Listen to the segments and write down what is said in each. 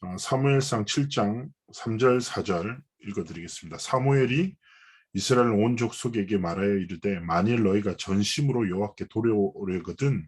어, 사무엘상 7장 3절 4절 읽어드리겠습니다. 사무엘이 이스라엘 온 족속에게 말하여 이르되 만일 너희가 전심으로 여호와께 도래오려거든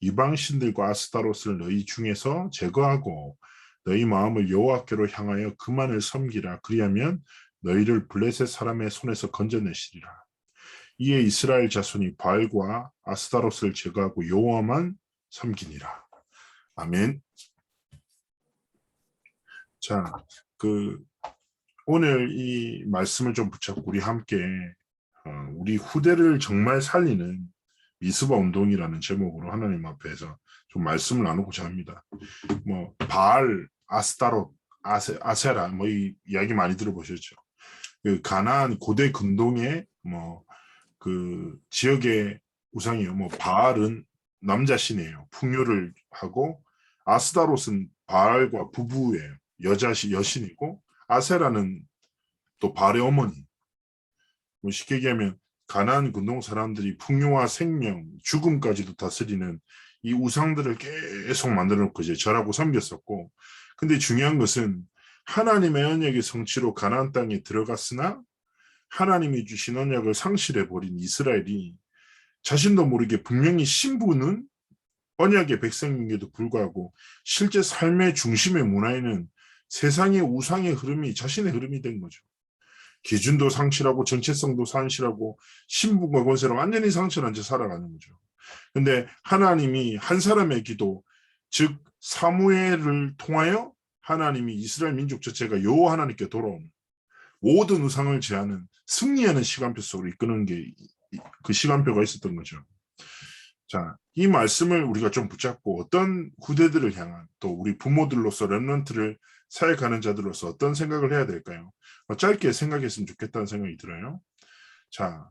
이방 신들과 아스타롯을 너희 중에서 제거하고 너희 마음을 여호와께로 향하여 그만을 섬기라 그리하면 너희를 블레셋 사람의 손에서 건져내시리라. 이에 이스라엘 자손이 바알과 아스타롯을 제거하고 여호와만 섬기니라. 아멘. 자, 그 오늘 이 말씀을 좀 붙잡고 우리 함께 어, 우리 후대를 정말 살리는 미스바 운동이라는 제목으로 하나님 앞에서 좀 말씀을 나누고자 합니다. 뭐 바알, 아스타롯, 아세, 아세라 뭐 이 이야기 많이 들어보셨죠. 그 가나안 고대 근동의 뭐 그 지역의 우상이에요. 뭐 바알은 남자 신이에요. 풍요를 하고 아스타롯은 바알과 부부예요. 여자시 여신이고 아세라는 또 바알의 어머니. 뭐 쉽게 얘기하면 가나안 근동 사람들이 풍요와 생명, 죽음까지도 다스리는 이 우상들을 계속 만들어 놓고 이제 절하고 섬겼었고 근데 중요한 것은 하나님의 언약의 성취로 가나안 땅에 들어갔으나 하나님이 주신 언약을 상실해 버린 이스라엘이 자신도 모르게 분명히 신부는 언약의 백성인데도 불구하고 실제 삶의 중심의 문화에는 세상의 우상의 흐름이 자신의 흐름이 된 거죠. 기준도 상실하고 정체성도 상실하고 신분과 권세를 완전히 상실한 채 살아가는 거죠. 근데 하나님이 한 사람의 기도, 즉 사무엘을 통하여 하나님이 이스라엘 민족 자체가 여호와 하나님께 돌아오는 모든 우상을 제하는 승리하는 시간표 속으로 이끄는 게 그 시간표가 있었던 거죠. 자, 이 말씀을 우리가 좀 붙잡고 어떤 후대들을 향한 또 우리 부모들로서 랩런트를 사역하는 자들로서 어떤 생각을 해야 될까요? 어, 짧게 생각했으면 좋겠다는 생각이 들어요. 자,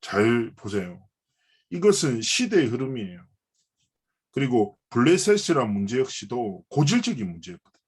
잘 보세요. 이것은 시대의 흐름이에요. 그리고 블레셋이란 문제 역시도 고질적인 문제였거든요.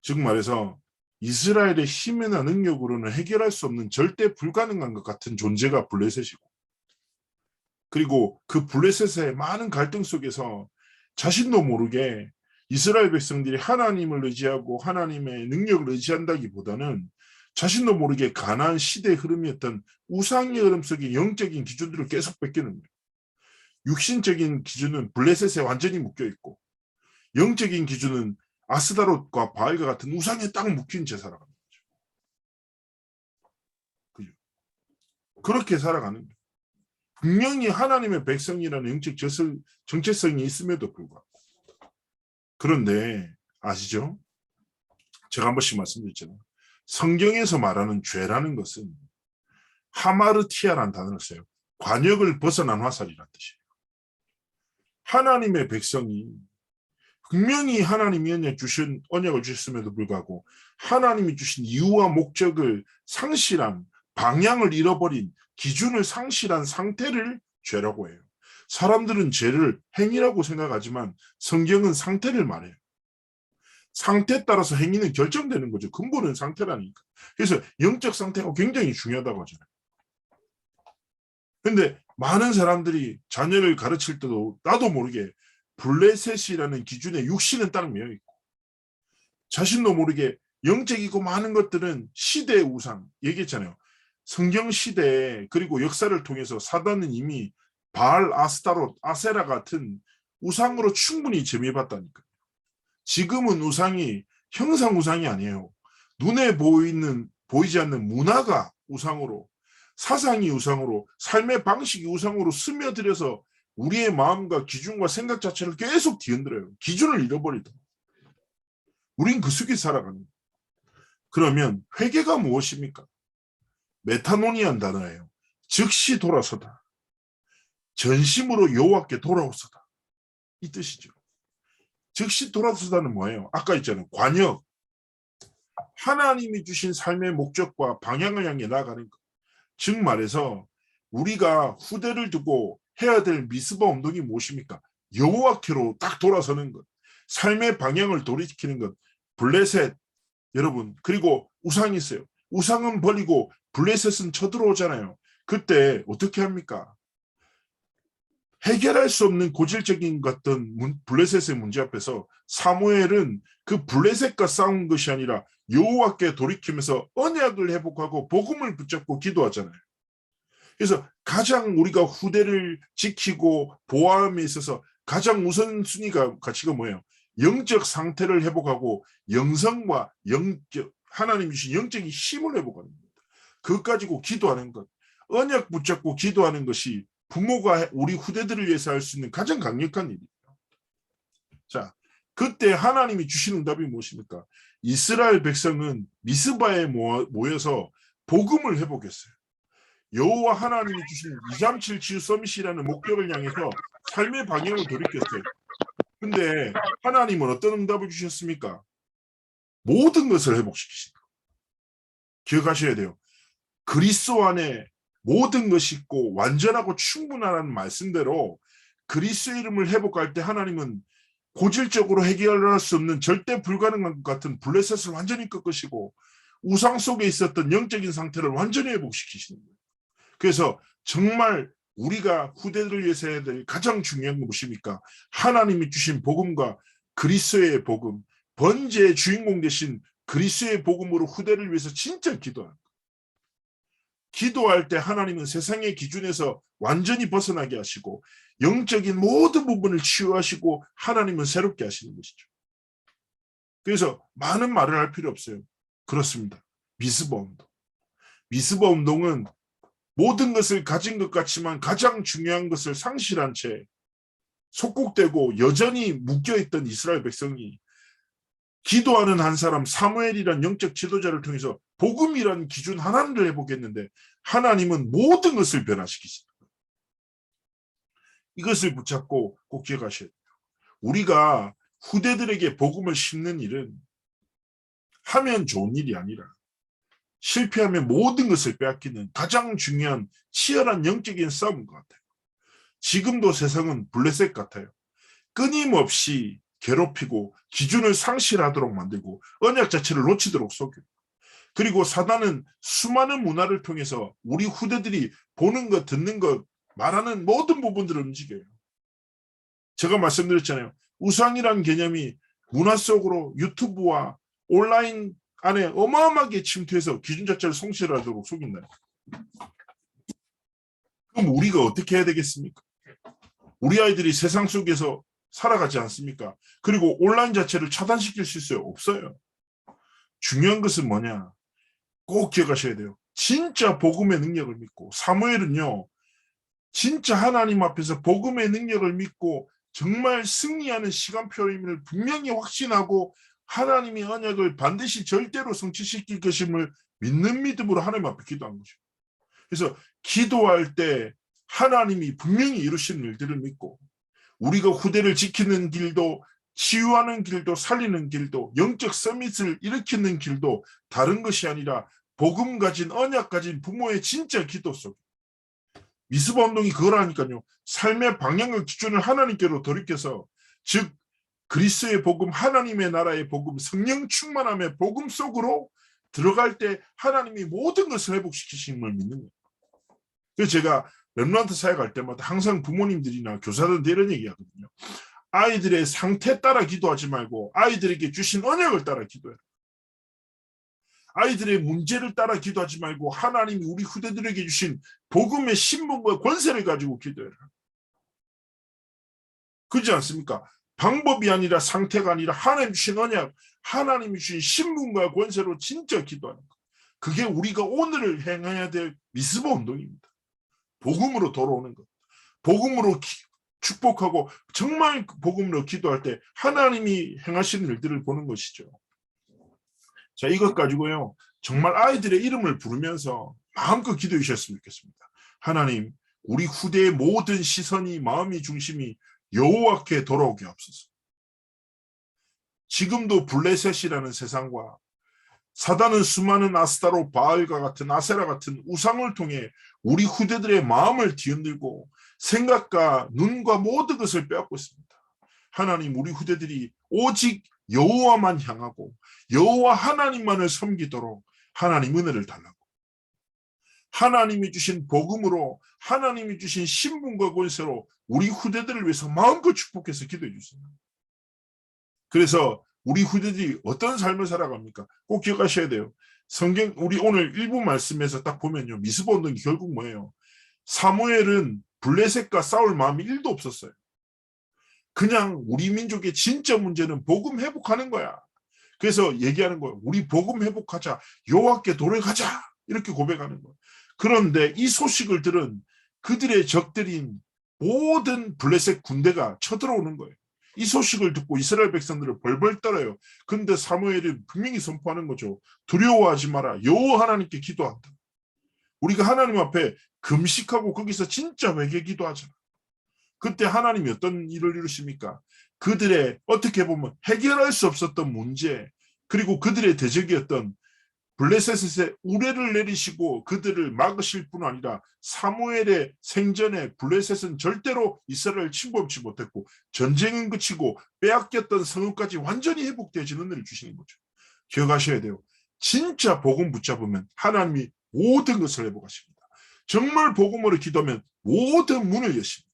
즉 말해서 이스라엘의 힘이나 능력으로는 해결할 수 없는 절대 불가능한 것 같은 존재가 블레셋이고 그리고 그 블레셋의 많은 갈등 속에서 자신도 모르게 이스라엘 백성들이 하나님을 의지하고 하나님의 능력을 의지한다기보다는 자신도 모르게 가난 시대의 흐름이었던 우상의 흐름 속의 영적인 기준들을 계속 뺏기는 거예요. 육신적인 기준은 블레셋에 완전히 묶여 있고 영적인 기준은 아스다롯과 바알과 같은 우상에 딱 묶인 채 살아가는 거죠. 그렇게 살아가는 거예요. 분명히 하나님의 백성이라는 영적 정체성이 있음에도 불구하고 그런데 아시죠? 제가 한 번씩 말씀드렸잖아요. 성경에서 말하는 죄라는 것은 하마르티아라는 단어를 써요. 관역을 벗어난 화살이라는 뜻이에요. 하나님의 백성이 분명히 하나님이 언약 주신 언약을 주셨음에도 불구하고 하나님이 주신 이유와 목적을 상실한 방향을 잃어버린 기준을 상실한 상태를 죄라고 해요. 사람들은 죄를 행위라고 생각하지만 성경은 상태를 말해요. 상태에 따라서 행위는 결정되는 거죠. 근본은 상태라니까. 그래서 영적 상태가 굉장히 중요하다고 하잖아요. 근데 많은 사람들이 자녀를 가르칠 때도 나도 모르게 블레셋이라는 기준에 육신은 딱 매여 있고 자신도 모르게 영적이고 많은 것들은 시대의 우상 얘기했잖아요. 성경 시대에 그리고 역사를 통해서 사단은 이미 바알, 아스타롯, 아세라 같은 우상으로 충분히 재미봤다니까요. 지금은 우상이 형상 우상이 아니에요. 눈에 보이는 보이지 않는 문화가 우상으로 사상이 우상으로 삶의 방식이 우상으로 스며들어서 우리의 마음과 기준과 생각 자체를 계속 뒤흔들어요. 기준을 잃어버리다. 우린 그 속에 살아가는. 그러면 회개가 무엇입니까? 메타노니안 단어예요. 즉시 돌아서다. 전심으로 여호와께 돌아오서다. 이 뜻이죠. 즉시 돌아서다는 뭐예요? 아까 있잖아요. 관역. 하나님이 주신 삶의 목적과 방향을 향해 나아가는 것. 즉 말해서 우리가 후대를 두고 해야 될 미스바 운동이 무엇입니까? 여호와께로 딱 돌아서는 것. 삶의 방향을 돌이키는 것. 블레셋 여러분 그리고 우상이 있어요. 우상은 버리고 블레셋은 쳐들어오잖아요. 그때 어떻게 합니까? 해결할 수 없는 고질적인 같은 문- 블레셋의 문제 앞에서 사무엘은 그 블레셋과 싸운 것이 아니라 여호와께 돌이키면서 언약을 회복하고 복음을 붙잡고 기도하잖아요. 그래서 가장 우리가 후대를 지키고 보호함에 있어서 가장 우선순위가 가치가 뭐예요? 영적 상태를 회복하고 영성과 영적 하나님 주신 영적인 힘을 회복하는. 그것 가지고 기도하는 것, 언약 붙잡고 기도하는 것이 부모가 우리 후대들을 위해서 할 수 있는 가장 강력한 일이에요. 자, 그때 하나님이 주신 응답이 무엇입니까? 이스라엘 백성은 미스바에 모여서 복음을 회복했어요. 여호와 하나님이 주신 237 지우 서밋이라는 목적을 향해서 삶의 방향을 돌이켰어요. 근데 하나님은 어떤 응답을 주셨습니까? 모든 것을 회복시키신다. 기억하셔야 돼요. 그리스도 안에 모든 것이 있고 완전하고 충분하라는 말씀대로 그리스도 이름을 회복할 때 하나님은 고질적으로 해결할 수 없는 절대 불가능한 것 같은 블레셋을 완전히 꺾으시고 우상 속에 있었던 영적인 상태를 완전히 회복시키시는 거예요. 그래서 정말 우리가 후대들을 위해서 해야 될 가장 중요한 건 무엇입니까? 하나님이 주신 복음과 그리스도의 복음, 번제의 주인공 되신 그리스도의 복음으로 후대를 위해서 진짜 기도하는. 기도할 때 하나님은 세상의 기준에서 완전히 벗어나게 하시고 영적인 모든 부분을 치유하시고 하나님은 새롭게 하시는 것이죠. 그래서 많은 말을 할 필요 없어요. 그렇습니다. 미스버 운동. 미스버 운동은 모든 것을 가진 것 같지만 가장 중요한 것을 상실한 채 속국되고 여전히 묶여있던 이스라엘 백성이 기도하는 한 사람 사무엘이란 영적 지도자를 통해서 복음이라는 기준 하나를 해보겠는데 하나님은 모든 것을 변화시키신다. 이것을 붙잡고 꼭 기억하셔야 돼요. 우리가 후대들에게 복음을 심는 일은 하면 좋은 일이 아니라 실패하면 모든 것을 빼앗기는 가장 중요한 치열한 영적인 싸움인 것 같아요. 지금도 세상은 블레셋 같아요. 끊임없이 괴롭히고 기준을 상실하도록 만들고 언약 자체를 놓치도록 속여요. 그리고 사단은 수많은 문화를 통해서 우리 후대들이 보는 것, 듣는 것, 말하는 모든 부분들을 움직여요. 제가 말씀드렸잖아요. 우상이란 개념이 문화 속으로 유튜브와 온라인 안에 어마어마하게 침투해서 기준 자체를 성실하도록 속인다. 그럼 우리가 어떻게 해야 되겠습니까? 우리 아이들이 세상 속에서 살아가지 않습니까? 그리고 온라인 자체를 차단시킬 수 있어요? 없어요. 중요한 것은 뭐냐? 꼭 기억하셔야 돼요. 진짜 복음의 능력을 믿고 사무엘은요. 진짜 하나님 앞에서 복음의 능력을 믿고 정말 승리하는 시간표임을 분명히 확신하고 하나님의 언약을 반드시 절대로 성취시킬 것임을 믿는 믿음으로 하나님 앞에 기도한 거죠. 그래서 기도할 때 하나님이 분명히 이루시는 일들을 믿고 우리가 후대를 지키는 길도 치유하는 길도 살리는 길도 영적 서밋을 일으키는 길도 다른 것이 아니라 복음 가진 언약 가진 부모의 진짜 기도 속 미스바 운동이 그거라니까요. 삶의 방향과 기준을 하나님께로 돌이켜서 즉 그리스의 복음 하나님의 나라의 복음 성령 충만함의 복음 속으로 들어갈 때 하나님이 모든 것을 회복시키시는 걸 믿는 거예요. 그래서 제가 렘런트 사회 갈 때마다 항상 부모님들이나 교사들한테 이런 얘기하거든요. 아이들의 상태 따라 기도하지 말고 아이들에게 주신 언약을 따라 기도해라. 아이들의 문제를 따라 기도하지 말고 하나님이 우리 후대들에게 주신 복음의 신분과 권세를 가지고 기도해라. 그렇지 않습니까? 방법이 아니라 상태가 아니라 하나님 주신 언약, 하나님이 주신 신분과 권세로 진짜 기도하는 것. 그게 우리가 오늘을 행해야 될 미스버 운동입니다. 복음으로 돌아오는 것. 복음으로 기, 축복하고 정말 복음으로 기도할 때 하나님이 행하시는 일들을 보는 것이죠. 자, 이것 가지고요. 정말 아이들의 이름을 부르면서 마음껏 기도해 주셨으면 좋겠습니다. 하나님, 우리 후대의 모든 시선이 마음이 중심이 여호와께 돌아오게 하옵소서. 지금도 블레셋이라는 세상과 사단은 수많은 아스타로 바알과 같은 아세라 같은 우상을 통해 우리 후대들의 마음을 뒤흔들고 생각과 눈과 모든 것을 빼앗고 있습니다. 하나님 우리 후대들이 오직 여호와만 향하고 여호와 하나님만을 섬기도록 하나님 은혜를 달라고 하나님이 주신 복음으로 하나님이 주신 신분과 권세로 우리 후대들을 위해서 마음껏 축복해서 기도해 주세요. 그래서 우리 후대들이 어떤 삶을 살아갑니까? 꼭 기억하셔야 돼요. 성경 우리 오늘 일부 말씀에서 딱 보면요. 운동이 결국 뭐예요? 사무엘은 블레셋과 싸울 마음이 1도 없었어요. 그냥 우리 민족의 진짜 문제는 복음 회복하는 거야. 그래서 얘기하는 거예요. 우리 복음 회복하자. 여호와께 돌아가자. 이렇게 고백하는 거예요. 그런데 이 소식을 들은 그들의 적들인 모든 블레셋 군대가 쳐들어오는 거예요. 이 소식을 듣고 이스라엘 백성들을 벌벌 떨어요. 근데 사무엘이 분명히 선포하는 거죠. 두려워하지 마라. 여호와 하나님께 기도한다. 우리가 하나님 앞에 금식하고 거기서 진짜 회개 기도하잖아. 그때 하나님이 어떤 일을 이루십니까? 그들의 어떻게 보면 해결할 수 없었던 문제 그리고 그들의 대적이었던 블레셋의 우레를 내리시고 그들을 막으실 뿐 아니라 사무엘의 생전에 블레셋은 절대로 이스라엘을 침범치 못했고 전쟁은 그치고 빼앗겼던 성읍까지 완전히 회복되어지는 은혜를 주시는 거죠. 기억하셔야 돼요. 진짜 복음 붙잡으면 하나님이 모든 것을 회복하십니다. 정말 복음으로 기도하면 모든 문을 여십니다.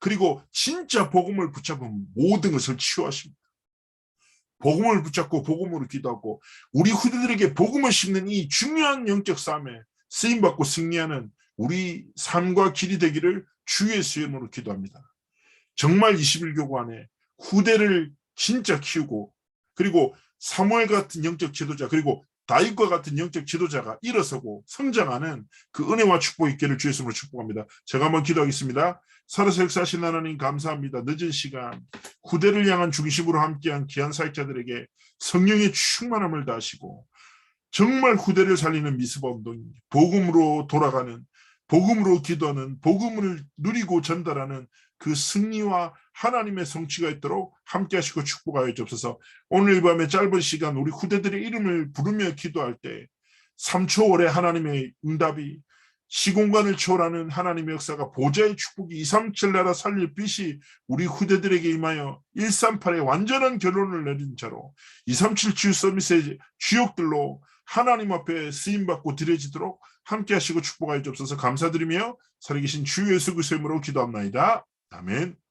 그리고 진짜 복음을 붙잡으면 모든 것을 치유하십니다. 복음을 붙잡고 복음으로 기도하고 우리 후대들에게 복음을 심는 이 중요한 영적 싸움에 쓰임받고 승리하는 우리 삶과 길이 되기를 주의 수임으로 기도합니다. 정말 21교구 안에 후대를 진짜 키우고 그리고 사무엘 같은 영적 지도자 그리고 다윗과 같은 영적 지도자가 일어서고 성장하는 그 은혜와 축복 있기를 주의 이름으로 축복합니다. 제가 한번 기도하겠습니다. 살아서 역사하신 하나님 감사합니다. 늦은 시간 후대를 향한 중심으로 함께한 귀한 사역자들에게 성령의 충만함을 다하시고 정말 후대를 살리는 미스바 운동이 복음으로 돌아가는 복음으로 기도하는 복음을 누리고 전달하는 그 승리와 하나님의 성취가 있도록 함께 하시고 축복하여 주옵소서 오늘 밤에 짧은 시간 우리 후대들의 이름을 부르며 기도할 때 3초 월에 하나님의 응답이 시공간을 초월하는 하나님의 역사가 보좌의 축복이 237 나라 살릴 빛이 우리 후대들에게 임하여 138의 완전한 결론을 내린 자로 237 주유 서밋의 주역들로 하나님 앞에 쓰임받고 드려지도록 함께 하시고 축복하여 주옵소서 감사드리며 살아계신 주 예수 그리스도의 이름으로 기도합나이다. 아멘.